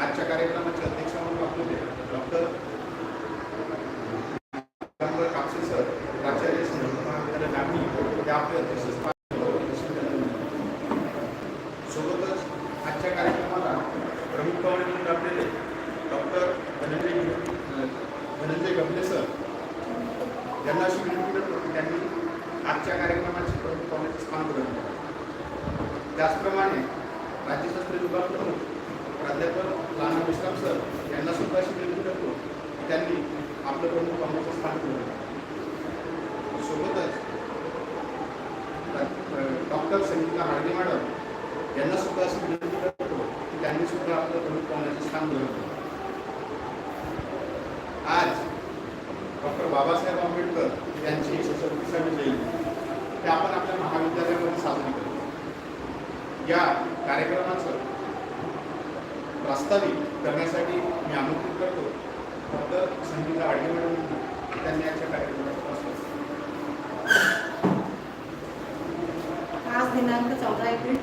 आजच्या कार्यक्रमाचे अध्यक्ष म्हणून आपले डॉक्टर कापसे सर प्राचार्य महाविद्यालय नागपूर हे आपले सोबतच आजच्या कार्यक्रमाला प्रमुख पाहुणे म्हणून डॉक्टर धनंजय धनंजय गमले सर. यांना अशी त्यांनी आजच्या कार्यक्रमाचे प्रमुख पाहुण्याचे स्थान ग्रहण त्याचप्रमाणे राज्यशास्त्र विभाग प्रमुख प्राध्यापक लाना विश्राम सर यांना सुद्धा अशी विनंती करतो की त्यांनी आपलं प्रमुख कामाचं स्थान ठेवलं सोबतच डॉक्टर संगीता हार्डे मॅडम यांना सुद्धा अशी विनंती करतो की त्यांनी सुद्धा आपलं प्रमुख पाहुण्याचं स्थान ग्रहण आज डॉक्टर बाबासाहेब आंबेडकर यांची सशक्तीसाठी जयंती ते आपण आपल्या महाविद्यालयामध्ये साजरी करतो. या कार्यक्रमाचं प्रास्ताविक करण्यासाठी मी आमंत्रित करतो. डॉक्टर संगीता आडगे मॅडम त्यांनी आजच्या कार्यक्रमात आज दिनांक चौदा एप्रिल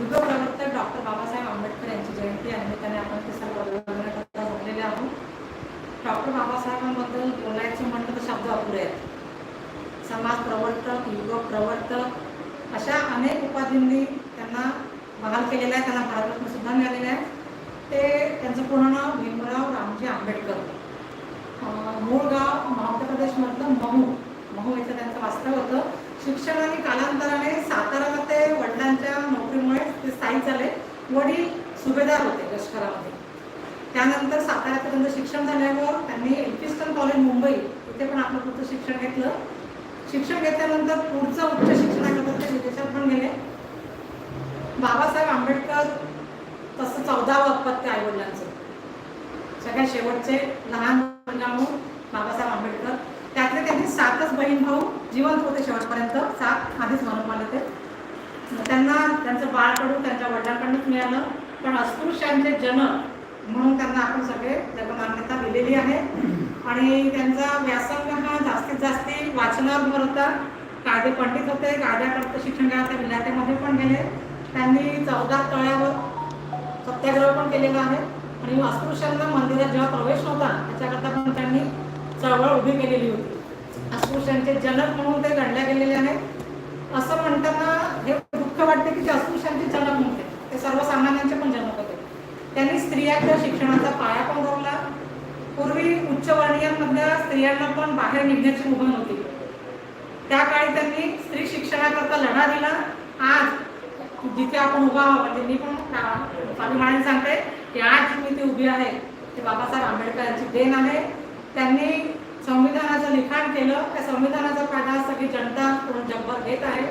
युग डॉक्टर बाबासाहेब आंबेडकर यांची जयंती आहे. त्याने आपण ते सर्व वर्गकर्ता जमलेले आहोत. डॉक्टर बाबासाहेबांबद्दल बोलायचं म्हटलं तर शब्द अपुरे आहेत. समाज प्रवर्तक युग प्रवर्तक अशा अनेक उपाधींनी त्यांना बहाल केलेला आहे त्यांना भारतरत्न सुद्धा मिळालेले आहे ते त्यांचं पूर्ण नाव भीमराव रामजी आंबेडकर. मूळ गाव मध्य प्रदेशमधलं महू महू इथं त्यांचं वास्तव होतं. शिक्षणाने कालांतराने साताराला ते वडिलांच्या नोकरीमुळे ते स्थायिक झाले. वडील सुभेदार होते लष्करामध्ये. त्यानंतर साताऱ्यात त्यांचं शिक्षण झाल्यावर त्यांनी एल्फिस्टन कॉलेज मुंबई इथे पण आपलं पुढचं शिक्षण घेतलं. शिक्षण घेतल्यानंतर पुढचं उच्च शिक्षणाकरता ते विदेशात पण गेले. बाबासाहेब आंबेडकर तसं चौदावं अपत्य आई वडिलांचं. सगळ्यात शेवटचे लहान मुलगा म्हणून बाबासाहेब आंबेडकर. त्यातले त्यांनी सातच बहीण भाऊ जिवंत होते शेवटपर्यंत. सात आधीच म्हणून मला ते. त्यांना त्यांचं बाळकडून त्यांच्या वडिलांकडूनच मिळालं. पण अस्पृश्यांचे जनक म्हणून त्यांना आपण सगळे जगमान्यता दिलेली आहे. आणि त्यांचा व्यासंग हा जास्तीत जास्ती वाचनावर भर होता कायदे पंडित होते. कायद्याकडचं शिक्षण घ्या त्या विलायतेमध्ये पण गेले. त्यांनी चौदा तळ्यावर सत्याग्रह पण केलेला आहे. आणि अस्पृश्यांना मंदिरात जेव्हा प्रवेश नव्हता त्याच्याकरता पण त्यांनी चळवळ उभी केलेली होती. अस्पृश्यांचे जनक म्हणून ते गणल्या गेलेले आहेत. असं म्हणताना हे दुःख वाटते की ते अस्पृश्यांचे जनक म्हणते ते सर्वसामान्यांचे पण जनक होते. त्यांनी स्त्रियांच्या शिक्षणाचा पाया पण रोवला. पूर्वी उच्चवर्णीयांमधल्या स्त्रियांना पण बाहेर निघण्याची मुभा नव्हती. त्या काळी त्यांनी स्त्री शिक्षणाकरता लढा दिला. आज जिथे आपण उभा आहोत त्यांनी पण स्वामी महाराज सांगते की आज मी ती उभी आहे ते बाबासाहेब आंबेडकर यांची देण आहे. त्यांनी संविधानाचं लिखाण केलं. त्या संविधानाचा फायदा सगळी जनता पूर्ण जगभर घेत आहे.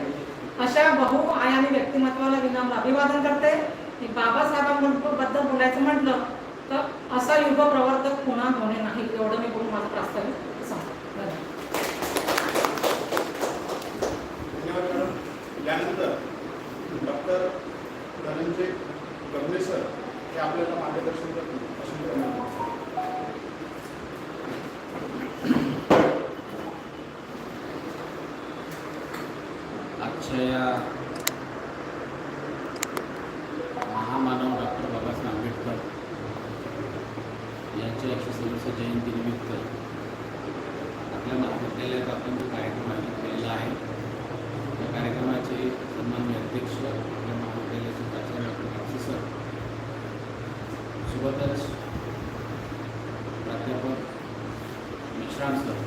अशा बहुआयामी व्यक्तिमत्वाला विनम्र अभिवादन करते. की बाबासाहेबांबद्दल बोलायचं म्हटलं तर असा युग प्रवर्तक पुन्हा होणे नाही. एवढं मी बोलून माझं प्रास्ताविक सांगतो धन्यवाद धन्यवाद मॅडम यानंतर तर धनंजय गमले सर हे आपल्याला मार्गदर्शन करतील अशी मी विनंती करतो. आजच्या या महामानव डॉक्टर बाबासाहेब आंबेडकर यांच्या एकशे सव्वीस जयंतीनिमित्त आपल्या महाविद्यालयात आपण जो कार्यक्रम आयोजित केलेला आहे या कार्यक्रमाचे सन्माननीय अध्यक्ष आपल्या महाविद्यालयाचे प्राचार्य डॉक्टर कापसे सर सोबतच प्राध्यापक विश्राम सर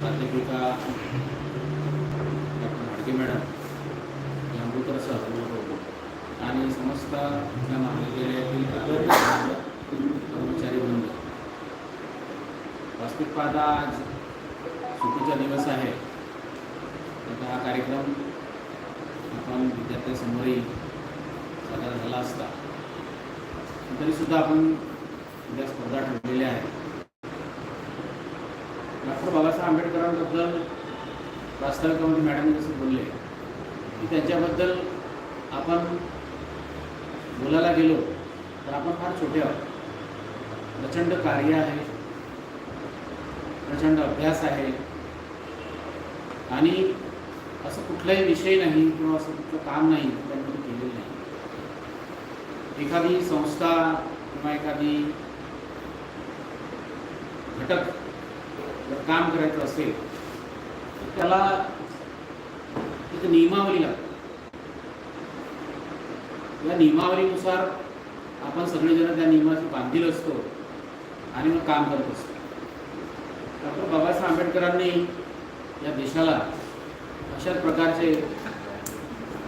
प्राध्यापिका डॉक्टर हाडके मॅडम अमृतर सर हो, हो, हो. आणि समस्त आपल्या महाविद्यालयातील कर्मचारी बंद वास्तविक पाहता आज सुट्टीचा दिवस आहे. आता हा कार्यक्रम आपण विद्यार्थ्यांसमोरही सादर झाला असता. तरीसुद्धा आपण उद्या स्पर्धा ठरलेल्या आहेत. डॉक्टर बाबासाहेब आंबेडकरांबद्दल प्रास्ताविकामध्ये मॅडम जसं बोलले की त्यांच्याबद्दल आपण बोलायला गेलो तर आपण फार छोटे आहोत. प्रचंड कार्य आहे प्रचंड अभ्यास आहे आणि असं कुठलाही विषय नाही किंवा असं कुठलं काम नाही त्यांनी नाही एखादी संस्था किंवा एखादी घटक जर काम करायचं असेल तर त्याला एक नियमावली लागते. या नियमावलीनुसार आपण सगळेजण त्या नियमाशी बांधील असतो आणि मग काम करत असतो. डॉक्टर बाबासाहेब आंबेडकरांनी या देशाला अशाच प्रकारचे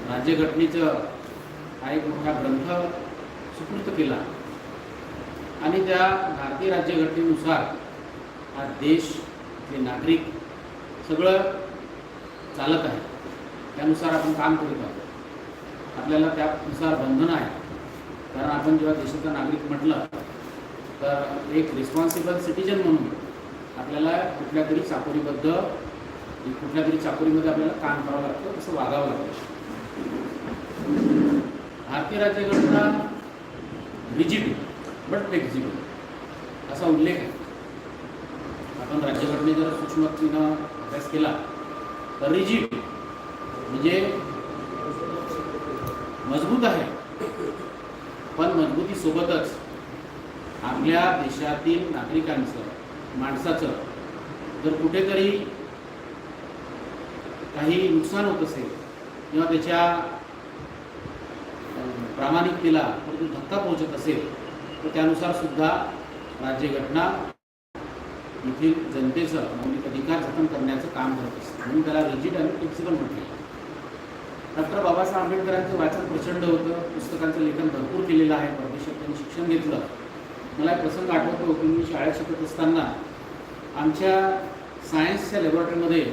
राज्यघटनेचं हा एक मोठा ग्रंथ सुपूर्त केला. आणि त्या भारतीय राज्यघटनेनुसार हा देश ते नागरिक सगळं चालत आहे त्यानुसार आपण काम करीत आहोत. आपल्याला त्यानुसार बंधनं आहे. कारण आपण जेव्हा देशाचा नागरिक म्हटलं तर एक रिस्पॉन्सिबल सिटीजन म्हणून आपल्याला कुठल्या तरी चाकोरीबद्ध कुठल्या तरी चाकोरीमध्ये आपल्याला काम करावं लागतं तसं वागावं लागतं. भारतीय राज्यघटना रिजिबल बट फ्लेक्झिबल असा उल्लेख आहे. आपण राज्यघटने जर सूक्ष्मतेनं अभ्यास केला तर रिजिड म्हणजे मजबूत आहे. पण मजबूतीसोबतच आपल्या देशातील नागरिकांचं माणसाचं जर कुठेतरी काही नुकसान होत असेल किंवा त्याच्या अं, प्रामाणिकतेला परंतु धक्का पोहोचत असेल तर त्यानुसार सुद्धा राज्यघटना येथील जनतेचं मौलिक अधिकार जतन करण्याचं काम करत असते. म्हणून त्याला रिजिट आणि फ्लेक्सिबल म्हटले. डॉक्टर बाबासाहेब आंबेडकरांचं वाचन प्रचंड होतं पुस्तकांचं लेखन भरपूर केलेलं आहे परदेशात त्यांनी शिक्षण घेतलं. मला एक प्रसंग आठवतो की मी शाळेत शिकत असताना आमच्या सायन्सच्या लॅबोरेटरीमध्ये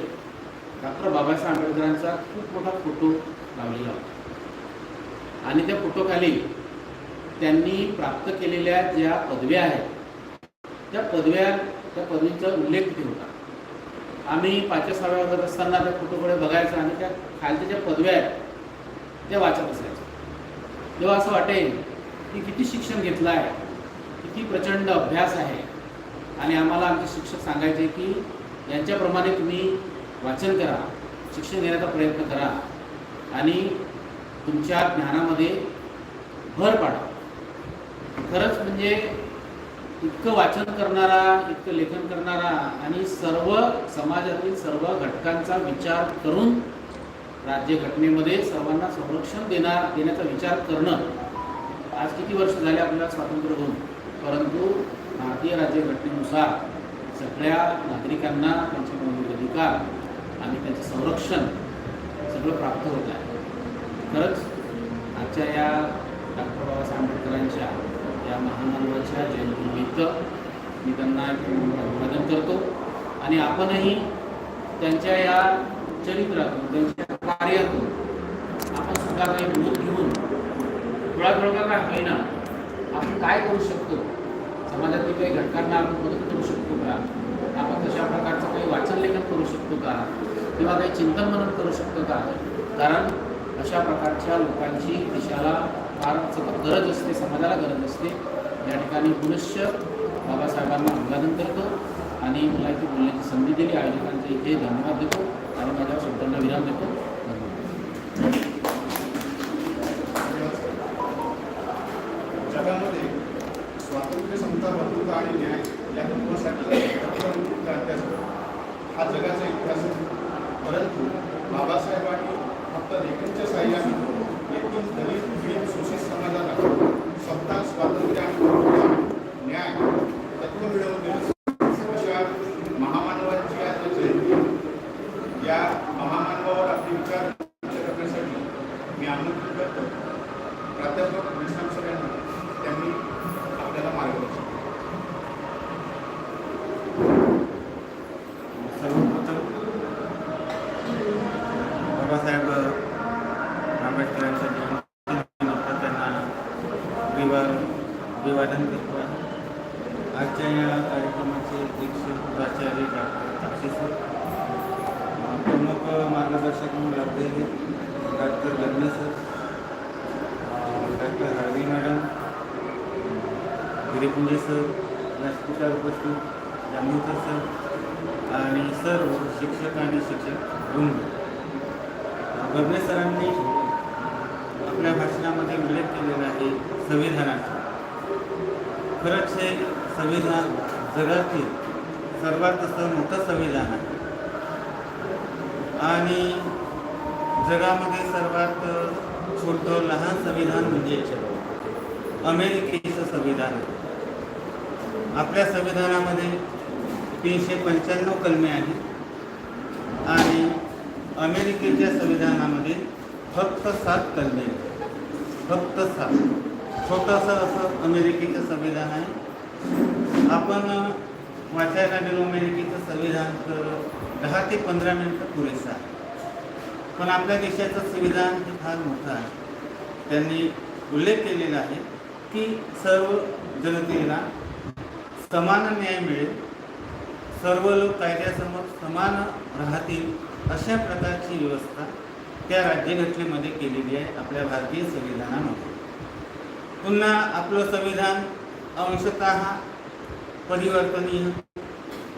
डॉक्टर बाबासाहेब आंबेडकरांचा खूप मोठा फोटो लावलेला होता. आणि त्या फोटोखाली त्यांनी प्राप्त केलेल्या ज्या पदव्या आहेत त्या पदव्या त्या पदवीचा उल्लेख तिथे होता. आम्ही पाचव्या सहाव्या वर्गात असताना त्या फोटोकडे बघायचं आणि त्या खालच्या ज्या पदव्या आहेत त्या वाचत असायचं. तेव्हा असं वाटेल की किती शिक्षण घेतलं आहे किती प्रचंड अभ्यास आहे आणि आम्हाला आमचे शिक्षक सांगायचे की यांच्याप्रमाणे तुम्ही वाचन करा शिक्षण घेण्याचा प्रयत्न करा आणि तुमच्या ज्ञानामध्ये भर पाडा. खरंच म्हणजे इतकं वाचन करणारा इतकं लेखन करणारा आणि सर्व समाजातील सर्व घटकांचा विचार करून राज्यघटनेमध्ये सर्वांना संरक्षण देणार देण्याचा विचार करणं. आज किती वर्ष झाले आपल्याला स्वातंत्र्य होऊन? परंतु भारतीय राज्यघटनेनुसार सगळ्या नागरिकांना त्यांचे मौलिक अधिकार आणि त्यांचं संरक्षण सगळं प्राप्त होत आहे. खरंच आजच्या या डॉक्टर बाबासाहेब आंबेडकरांच्या या महामानवाच्या जयंतीनिमित्त मी त्यांना अभिवादन करतो. आणि आपणही त्यांच्या या चरित्रातून त्यांच्या कार्यातून आपण सुद्धा काही बोध घेऊन थोडा थोडा काय होईना आपण काय करू शकतो? समाजातील काही घटकांना आपण मदत करू शकतो का? आपण तशा प्रकारचं काही वाचन लेखन करू शकतो का? किंवा काही चिंतन मनन करू शकतो का? कारण अशा प्रकारच्या लोकांची देशाला फार गरज असते समाजाला गरज असते. या ठिकाणी पुनश्च बाबासाहेबांना अभिवादन करतो आणि मला इथे बोलण्याची संधी दिली. आयोजकांचे इथे धन्यवाद देतो आणि माझ्या शब्दांना विराम देतो. जगामध्ये स्वातंत्र्य समता बंधुता आणि न्याय या तत्वासाठी हा जगाचा इतिहास परंतु बाबासाहेबांनी फक्त लेखनच्या साह्याने एकूण दलित पीडित शोषित समाजाला सत्ता स्वातंत्र्य आणि न्याय तत्व मिळवून देण्यास अशा महामानवांची आज जयंती या महामानवावर आपले विचार व्यक्त करण्यासाठी मी आमंत्रित करतो प्राध्यापक विश्राम सर यांना त्यांनी आपल्याला मार्गदर्शन सर्वप्रथम बाबासाहेब आंबेडकरांच्या जयंतीनिमित्त त्यांना अभिवा- अभिवादन करतो आहे आजच्या या कार्यक्रमाचे अध्यक्ष प्राचार्य डॉक्टर ताक्षी सर अ, प्रमुख मार्गदर्शक म्हणून लाभलेले डॉक्टर लग्न sir doctor Halvi madam Giripunje sir व्यासपीठावर उपस्थित जांभूकर सर आणि सर्व शिक्षक आणि शिक्षक वृंद. गरणे सरांनी आपल्या भाषणामध्ये उल्लेख केलेला आहे संविधानाचा. खरंच हे संविधान जगातील सर्वात असं मोठं संविधान आहे. आणि जगामध्ये सर्वात छोटं लहान संविधान म्हणजे अमेरिकेचं संविधान आहे. आपल्या संविधानामध्ये तीनशे पंच्याण्णव कलमे आहेत. आणि अमेरिकेच्या संविधानामध्ये फक्त सात कलमे आहेत. फक्त सात. छोटंसं असं अमेरिकेचं संविधान आहे. आपण वाचायला गेलो अमेरिकेचं संविधान तर दहा ते पंधरा मिनटं पुरेसं आहे. पण आपल्या देशाचं संविधान हे फार मोठं आहे. त्यांनी उल्लेख केलेला आहे की सर्व जनतेला समान न्याय मिळेल. सर्व लोक कायद्यासमोर समान राहतील अशा प्रकारची व्यवस्था त्या राज्यघटनेमध्ये केलेली आहे आपल्या भारतीय संविधानामध्ये. पुन्हा आपलं संविधान अंशतः परिवर्तनीय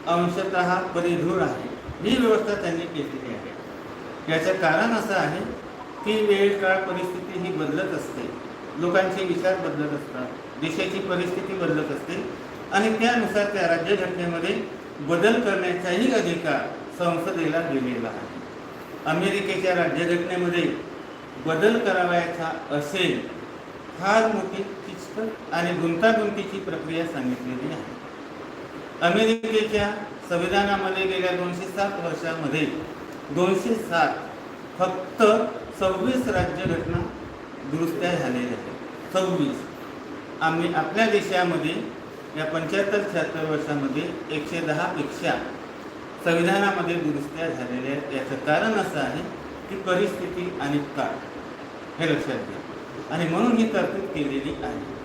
अंशतः परिधूर आहे. ही व्यवस्था त्यांनी केलेली आहे. याचं कारण असं आहे की वेळ काळ परिस्थिती ही बदलत असते. लोकांचे विचार बदलत असतात. देशाची परिस्थिती बदलत असते. आणि त्यानुसार त्या राज्यघटनेमध्ये बदल करण्याचाही अधिकार संसदेला दिलेला आहे. अमेरिकेच्या राज्यघटनेमध्ये बदल करावयाचा असेल फार मोठी किचकट आणि गुंतागुंतीची प्रक्रिया सांगितलेली आहे. अमेरिकेच्या संविधानामध्ये गेल्या दोनशे सात वर्षामध्ये दोनशे सात फक्त सव्वीस राज्यघटना दुरुस्त्या झालेल्या आहेत. सव्वीस. आम्ही आपल्या देशामध्ये या पंच्याहत्तर शहात्तर वर्षामध्ये एकशे दहापेक्षा संविधानामध्ये दुरुस्त्या झालेल्या आहेत. याचं कारण असं आहे की परिस्थिती आणि काळ हे लक्षात घ्या. आणि म्हणून ही तरतूद केलेली आहे.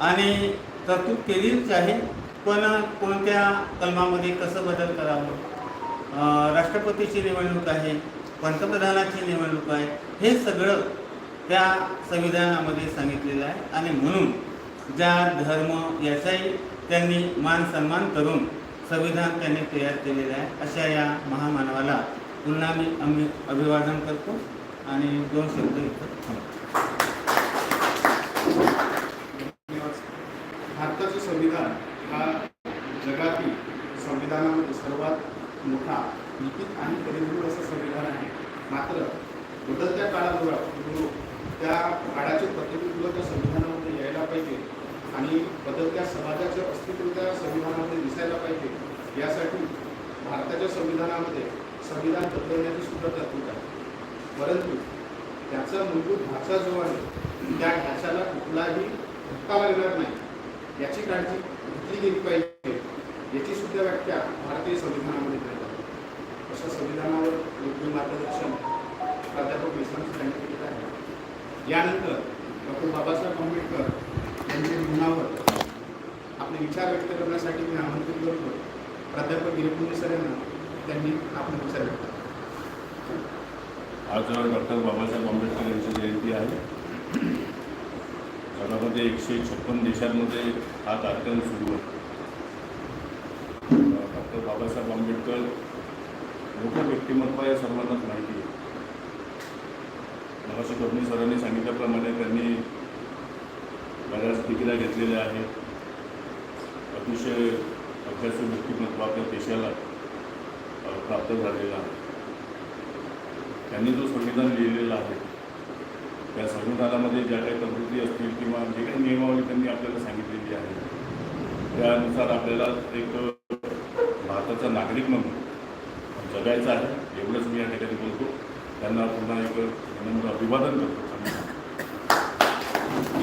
आणि तरतूद केलीच आहे पण कोणत्या कलमामध्ये कसं बदल करावं? राष्ट्रपतीची निवडणूक आहे पंतप्रधानाची निवडणूक आहे हे सगळं त्या संविधानामध्ये सांगितलेलं आहे. आणि म्हणून जात धर्म याचाही त्यांनी मान सन्मान करून संविधान त्यांनी तयार केलेलं आहे अशा या महामानवाला पुन्हा मी आम्ही अभिवादन करतो आणि दोन शब्द इथं थांबतो. भारताचं संविधान हा जगातील संविधानामध्ये सर्वात मोठा लिखित आणि परिपूर्ण असं संविधान आहे मात्र बदलत्या काळाबरोबर त्या काळाचे प्रतिबिंब त्या संविधानामध्ये यायला पाहिजे आणि बदलत्या समाजाचं अस्तित्व त्या संविधानामध्ये दिसायला पाहिजे यासाठी भारताच्या संविधानामध्ये संविधान बदलण्याची आहे. परंतु त्याचा मूलभूत ढाचा जो आहे त्या ढाच्याला कुठलाही धक्का लागणार नाही. याची काळजी घेतली गेली पाहिजे. याची सुद्धा व्याख्या भारतीय संविधानामध्ये करत आहे अशा संविधानावर योग्य मार्गदर्शन प्राध्यापक विश्रांत यांनी केलेलं आहे. यानंतर डॉक्टर बाबासाहेब आंबेडकर यांच्या जीवनावर आपले विचार व्यक्त करण्यासाठी मी आमंत्रित करतो. प्राध्यापक गिरीपुंजे सर यांना त्यांनी आपले विचार व्यक्त केले. आज डॉक्टर बाबासाहेब आंबेडकर यांची जयंती आहे. जगामध्ये एकशे छप्पन देशांमध्ये हा कार्यक्रम सुरू आहे. डॉक्टर बाबासाहेब आंबेडकर मोठं व्यक्तिमत्व या सर्वांनाच माहिती आहे. मगाशी कबनी सरांनी सांगितल्याप्रमाणे त्यांनी बऱ्याच डिग्र्या घेतलेल्या आहेत. अतिशय अभ्यासू व्यक्तिमत्व आपल्या देशाला प्राप्त झालेलं आहे. त्यांनी जो संविधान लिहिलेलं आहे त्या संविधानामध्ये ज्या काही तरतुदी असतील किंवा जे काही नियमावली त्यांनी आपल्याला सांगितलेली आहे त्यानुसार आपल्याला एक भारताचा नागरिक म्हणून जगायचं आहे एवढंच मी या ठिकाणी बोलतो. त्यांना पुन्हा एक नम्र अभिवादन करतो.